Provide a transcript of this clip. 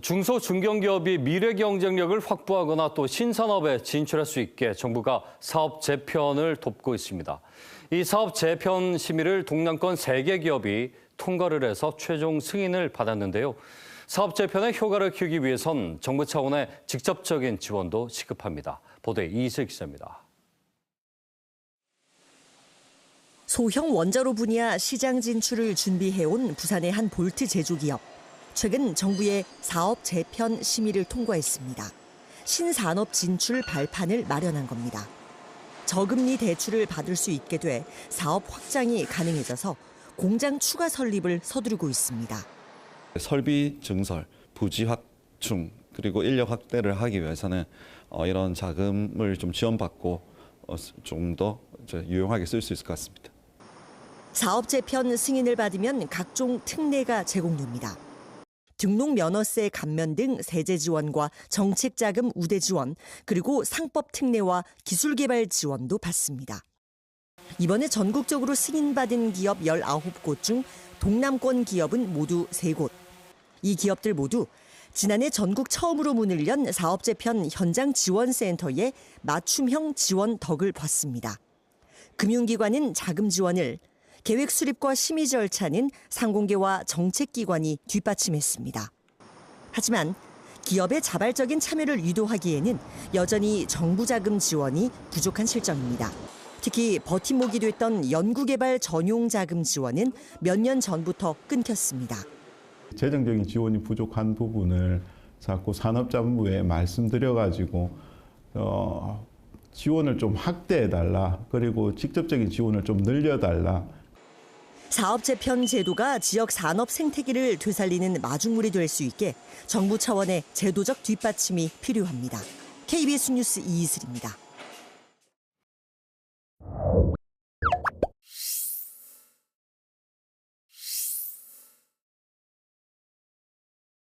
중소 중견기업이 미래 경쟁력을 확보하거나 또 신산업에 진출할 수 있게 정부가 사업 재편을 돕고 있습니다. 이 사업 재편 심의를 동남권 세 개 기업이 통과를 해서 최종 승인을 받았는데요. 사업 재편의 효과를 키우기 위해선 정부 차원의 직접적인 지원도 시급합니다. 보도에 이슬 기자입니다. 소형 원자로 분야 시장 진출을 준비해온 부산의 한 볼트 제조기업. 최근 정부의 사업 재편 심의를 통과했습니다. 신산업 진출 발판을 마련한 겁니다. 저금리 대출을 받을 수 있게 돼 사업 확장이 가능해져서 공장 추가 설립을 서두르고 있습니다. 설비 증설, 부지 확충 그리고 인력 확대를 하기 위해서는 어, 이런 자금을 좀 지원받고 어, 좀더 유용하게 쓸 수 있을 것 같습니다. 사업 재편 승인을 받으면 각종 특례가 제공됩니다. 등록 면허세 감면 등 세제 지원과 정책 자금 우대 지원, 그리고 상법 특례와 기술 개발 지원도 받습니다. 이번에 전국적으로 승인받은 기업 19곳 중 동남권 기업은 모두 3곳. 이 기업들 모두 지난해 전국 처음으로 문을 연 사업 재 편 현장 지원 센터의 맞춤형 지원 덕을 봤습니다. 금융기관은 자금 지원을, 계획 수립과 심의 절차는 상공계와 정책기관이 뒷받침했습니다. 하지만 기업의 자발적인 참여를 유도하기에는 여전히 정부 자금 지원이 부족한 실정입니다. 특히 버팀목이 됐던 연구개발 전용 자금 지원은 몇 년 전부터 끊겼습니다. 재정적인 지원이 부족한 부분을 자꾸 산업자문부에 말씀드려가지고 어, 지원을 좀 확대해 달라 그리고 직접적인 지원을 좀 늘려달라 사업 재편 제도가 지역 산업 생태계를 되살리는 마중물이 될 수 있게 정부 차원의 제도적 뒷받침이 필요합니다. KBS 뉴스 이이슬입니다.